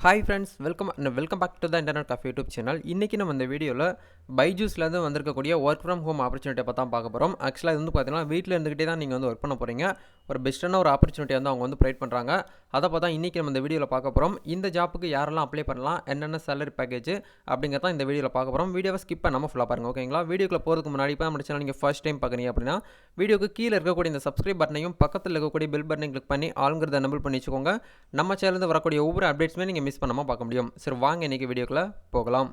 Hi friends welcome welcome back to the internet cafe YouTube channel இன்றைக்கி நம்ம இந்த வீடியோவில் பைஜூஸ்லேருந்து வந்திருக்கக்கூடிய ஒர்க் ஃப்ரம் ஹோம் ஆப்பர்ச்சுனிட்டியை தான் பார்க்க போகிறோம் ஆக்சுவலாக இது வந்து பார்த்தீங்கன்னா வீட்டில் இருந்துக்கிட்டே தான் நீங்கள் வந்து ஒர்க் பண்ண போகிறீங்க ஒரு பெஸ்ட்டான ஒரு ஆப்பர்ச்சுனிட்டி வந்து அவங்க வந்து ப்ரொவைட் பண்ணுறாங்க அதை பார்த்தா இன்றைக்கி நம்ம இந்த வீடியோவில் பார்க்க போகிறோம் இந்த ஜாப்புக்கு யாரெல்லாம் அப்ளை பண்ணலாம் என்னென்ன சேலரி பேக்கேஜ் அப்படிங்கிறத இந்த வீடியோவில் பார்க்க போகிறோம் வீடியோவை ஸ்கிப் பண்ணாமல் ஃபுல்லாக பாருங்கள் ஓகேங்களா வீடியோக்குள்ள போகிறதுக்கு முன்னாடி இப்போ நம்ம சேனல் நீங்கள் ஃபர்ஸ்ட் டைம் பார்க்குறீங்க அப்படின்னா வீடியோக்கு கீழே இருக்கக்கூடிய இந்த சப்ஸ்கிரைப் பட்டனையும் பக்கத்தில் இருக்கக்கூடிய பில் பட்டனையும் கிளிக் பண்ணி ஆளுங்கிறத நம்பிள் பண்ணி வச்சுக்கோங்க. நம்ம சேனலில் வரக்கூடிய ஒவ்வொரு அப்டேட்ஸுமே நீங்கள் மிஸ் பண்ணாமல் பார்க்க முடியும். சரி வாங்க இன்றைக்கி வீடியோக்குள்ளே போகலாம்.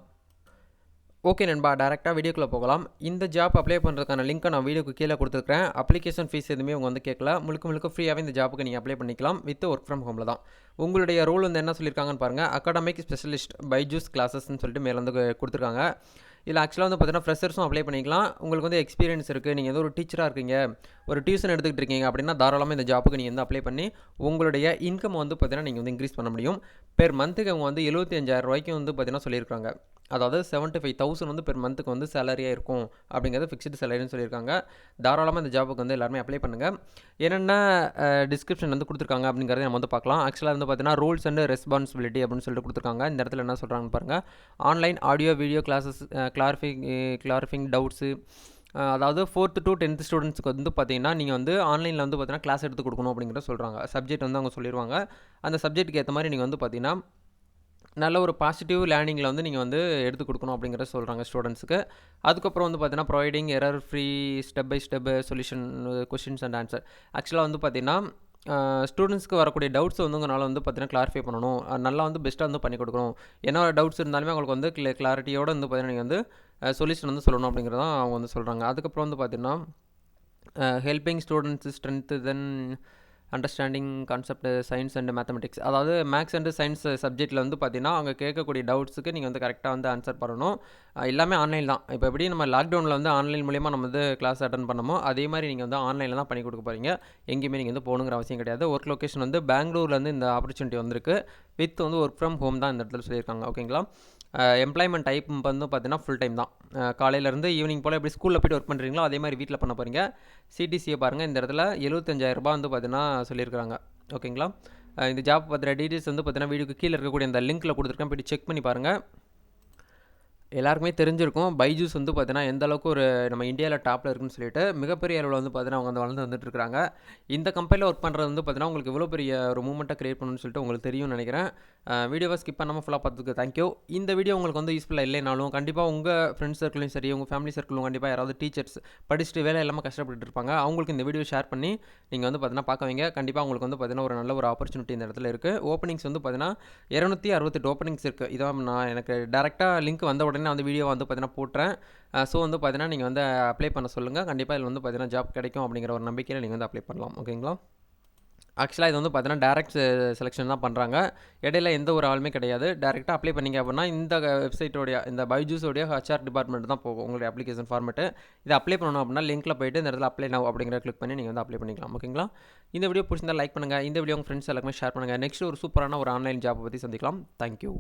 ஓகே நண்பா டேரெக்டாக வீடியோக்குள்ளே போகலாம். இந்த ஜாப் அப்ளை பண்ணுறதுக்கான லிங்க்கை நான் வீடியோக்கு கீழே கொடுத்துருக்கேன் அப்ளிகேஷன் ஃபீஸ் எதுவுமே அவங்க வந்து கேட்கல. முழுக்க முழுக்க ஃப்ரீயாகவே இந்த ஜாப்புக்கு நீங்கள் அப்ளை பண்ணிக்கலாம் வித் ஒர்க் ஃப்ரம் ஹோமில் தான். உங்களுடைய ரோல் வந்து என்ன சொல்லியிருக்காங்கன்னு பாருங்கள் அகாடமிக் ஸ்பெஷலிஸ்ட் பைஜூஸ் கிளாஸஸ்ன்னு சொல்லிட்டு மேலே வந்து கொடுத்துருக்காங்க. இல்லை ஆக்சுவலாக வந்து பார்த்தீங்கன்னா ஃப்ரெஷர்ஸும் அப்ளை பண்ணிக்கலாம். உங்களுக்கு வந்து எக்ஸ்பீரியன்ஸ் இருக்குது நீங்கள் ஏதோ ஒரு டீச்சராக இருக்கீங்க. ஒரு டியூஷன் எடுத்துக்கிட்டு இருக்கீங்க அப்படின்னா தாராளமாக இந்த ஜாப்புக்கு நீங்கள் வந்து அப்ளை பண்ணி உங்களுடைய இன்கம் வந்து பார்த்தீங்கன்னா நீங்கள் வந்து இன்க்ரீஸ் பண்ண முடியும். பெர் மந்த்துக்கு அவங்க வந்து எழுபத்தி அஞ்சாயிரம் ரூபாய்க்கு வந்து பார்த்தீங்கன்னா சொல்லியிருக்காங்க அதாவது செவன்ட்டி ஃபைவ் தௌசண்ட் வந்து பெர் மந்த்துக்கு வந்து சேலரியாக இருக்கும் அப்படிங்கிறது ஃபிக்ஸ்டு சேலரின்னு சொல்லியிருக்காங்க. தாராளமாக இந்த ஜாபுக்கு வந்து எல்லாருமே அப்ளை பண்ணுங்கள் என்னென்ன டிஸ்கிரிப்ஷன் வந்து கொடுத்துருக்காங்க அப்படிங்கிறத நம்ம வந்து பார்க்கலாம். ஆக்சுவலாக வந்து பார்த்தீங்கன்னா ரூல்ஸ் அண்ட் ரெஸ்பான்சிபிலிட்டி அப்படின்னு சொல்லிட்டு கொடுத்துருக்காங்க. இந்த இடத்துல என்ன சொல்கிறாங்கன்னு பாருங்கள் online audio video classes clarifying clarifying doubts அதாவது ஃபோர்த்து டு டென்த் ஸ்டூடெண்ட்ஸ்க்கு வந்து பார்த்தீங்கன்னா நீங்கள் வந்து ஆன்லைனில் வந்து பார்த்தீங்கன்னா கிளாஸ் எடுத்து கொடுக்கணும் அப்படிங்கிறத சொல்கிறாங்க சப்ஜெக்ட் வந்து அவங்க சொல்லிடுவாங்க அந்த சப்ஜெக்ட்டுக்கு ஏற்ற மாதிரி நீங்கள் வந்து பார்த்தீங்கன்னா நல்ல ஒரு பாசிட்டிவ் லேர்னிங்கில் வந்து நீங்கள் வந்து எடுத்து கொடுக்கணும் அப்படிங்கிறத சொல்கிறாங்க ஸ்டூடெண்ட்ஸுக்கு அதுக்கப்புறம் வந்து பார்த்தீங்கன்னா providing error free step by step solution questions and answer ஆக்சுவலாக வந்து பார்த்தீங்கன்னா ஸ்டூடெண்ட்ஸ்க்கு வரக்கூடிய டவுட்ஸ் வந்து உங்களால் வந்து பார்த்தீங்கன்னா கிளாரிஃபை பண்ணணும். நல்லா வந்து பெஸ்ட்டாக வந்து பண்ணி கொடுக்கணும். என்ன டவுட்ஸ் இருந்தாலுமே அவங்களுக்கு வந்து கிள கிளாரிட்டியோடு வந்து பார்த்தீங்கன்னா நீங்கள் வந்து சொல்யூஷன் வந்து சொல்லணும் அப்படிங்கிறதான் அவங்க வந்து சொல்கிறாங்க அதுக்கப்புறம் வந்து பார்த்தீங்கன்னா helping students strength then understanding concept science and mathematics அதாவது மேக்ஸ் அண்ட் சயின்ஸ் சப்ஜெக்ட்டில் வந்து பார்த்தீங்கன்னா அவங்க கேட்கக்கூடிய டவுட்ஸுக்கு நீங்கள் வந்து கரெக்டாக வந்து ஆன்சர் பண்ணணும். எல்லாமே ஆன்லைன் தான். இப்போ எப்படி நம்ம லாக்டவுனில் வந்து ஆன்லைன் மூலியமாக நம்ம வந்து கிளாஸ் அட்டன் பண்ணமோ அதே மாதிரி நீங்கள் வந்து ஆன்லைனில் தான் பண்ணி கொடுக்க போகிறீங்க எங்கேயுமே நீங்கள் வந்து போகணுங்கிற அவசியம் கிடையாது. ஒர்க் லொக்கேஷன் வந்து பெங்களூர்லேருந்து இந்த ஆப்பர்ச்சுனிட்டி வந்திருக்கு. வித் வந்து ஒர்க் ஃப்ரம் ஹோம் தான் இந்த இடத்துல சொல்லியிருக்காங்க. ஓகேங்களா எம்ப்ளாய்மெண்ட் டைப் வந்து பார்த்தீங்கன்னா ஃபுல் டைம் தான். காலையிலேருந்து ஈவினிங் போல் எப்படி ஸ்கூலில் போய்ட்டு ஒர்க் பண்ணுறீங்களோ அதே மாதிரி வீட்டில் பண்ண போகிறீங்க சிடிசியை பாருங்கள் இந்த இடத்துல எழுபத்தஞ்சாயிரரூபா வந்து பார்த்தீங்கன்னா சொல்லியிருக்காங்க ஓகேங்களா இந்த ஜாப் பற்றின டீட்டெயில்ஸ் வந்து பார்த்தீங்கன்னா வீடியோக்கு கீழே இருக்கக்கூடிய அந்த லிங்க்கில் கொடுத்துருக்கேன். போய்ட்டு செக் பண்ணி பாருங்கள் எல்லாருக்குமே தெரிஞ்சிருக்கும். பைஜூஸ் வந்து பார்த்தீங்கன்னா எந்த அளவுக்கு ஒரு நம்ம இந்தியாவில் டாப்பில் இருக்குன்னு சொல்லிட்டு மிகப்பெரிய அளவில் வந்து பார்த்தீங்கன்னா அவங்க வந்து வளர்ந்து வந்துட்டு இருக்காங்க இந்த கம்பெனியில் ஒர்க் பண்ணுறது வந்து பார்த்தீங்கன்னா உங்களுக்கு இவ்வளோ பெரிய ஒரு மூமெண்ட்டை கிரியேட் பண்ணணும்னு சொல்லிட்டு உங்களுக்கு தெரியும்னு நினைக்கிறேன். வீடியோவை ஸ்கிப் பண்ணாமல் ஃபுல்லாக பார்த்ததுக்கு தேங்க்யூ இந்த வீடியோ உங்களுக்கு வந்து யூஸ்ஃபுல்லாக இல்லைனாலும் கண்டிப்பாக உங்கள் ஃப்ரெண்ட்ஸ் சர்க்கிளையும் சரி உங்கள் ஃபேமிலி சர்க்கிளும் கண்டிப்பாக யாராவது டீச்சர்ஸ் படிச்சுட்டு வேலை இல்லாமல் கஷ்டப்பட்டு இருப்பாங்க. அவங்களுக்கு இந்த வீடியோ ஷேர் பண்ணி நீங்கள் வந்து பார்த்தீங்கன்னா பார்க்க வைங்க. கண்டிப்பாக உங்களுக்கு வந்து பார்த்தீங்கன்னா ஒரு நல்ல ஒரு ஆப்பர்ச்சுனிட்டி இந்த இடத்துல இருக்குது ஓப்பனிங்ஸ் வந்து பார்த்தீங்கன்னா இரநூத்தி அறுபத்தெட்டு ஓப்பனிங்ஸ் இருக்குது இதான் நான் எனக்கு டேரெக்டாக லிங்க் வந்த உடனே நான் வந்து வீடியோ வந்து பார்த்தீங்கன்னா போட்டுறேன். ஸோ வந்து பார்த்தீங்கன்னா நீங்கள் வந்து அப்ளை பண்ண சொல்லுங்கள் கண்டிப்பாக இதில் வந்து பார்த்தீங்கன்னா ஜாப் கிடைக்கும் அப்படிங்கிற ஒரு நம்பிக்கையில் நீங்கள் வந்து அப்ளை பண்ணலாம். ஓகேங்களா ஆக்சுவலாக இது வந்து பார்த்தீங்கன்னா டேரக்ட் செலெக்ஷன் தான் பண்ணுறாங்க இடையில எந்த ஒரு ஆளுமே கிடையாது. டேரெக்டாக அப்ளை பண்ணிங்க அப்படின்னா இந்த வெப்சைட்டோடைய இந்த பைஜூஸோடைய ஹச்ஆர் டிபார்ட்மெண்ட் தான் போகும். உங்களுடைய அப்ளிகேஷன் ஃபார்மெட்டு இதை அப்ளை பண்ணணும் அப்படின்னா லிங்க்கில் போயிட்டு இந்த இடத்துல அப்ளை நவ் அப்படிங்கிற கிளிக் பண்ணி நீங்கள் வந்து அப்ளை பண்ணிக்கலாம். ஓகேங்களா இந்த வீடியோ பிடிச்சிருந்தா லைக் பண்ணுங்கள் இந்த வீடியோ உங்கள் ஃப்ரெண்ட்ஸ் எல்லாருமே ஷேர் பண்ணுங்கள் நெக்ஸ்ட் ஒரு சூப்பரான ஒரு ஆன்லைன் ஜாப்பை பற்றி சந்திக்கலாம். தேங்க்யூ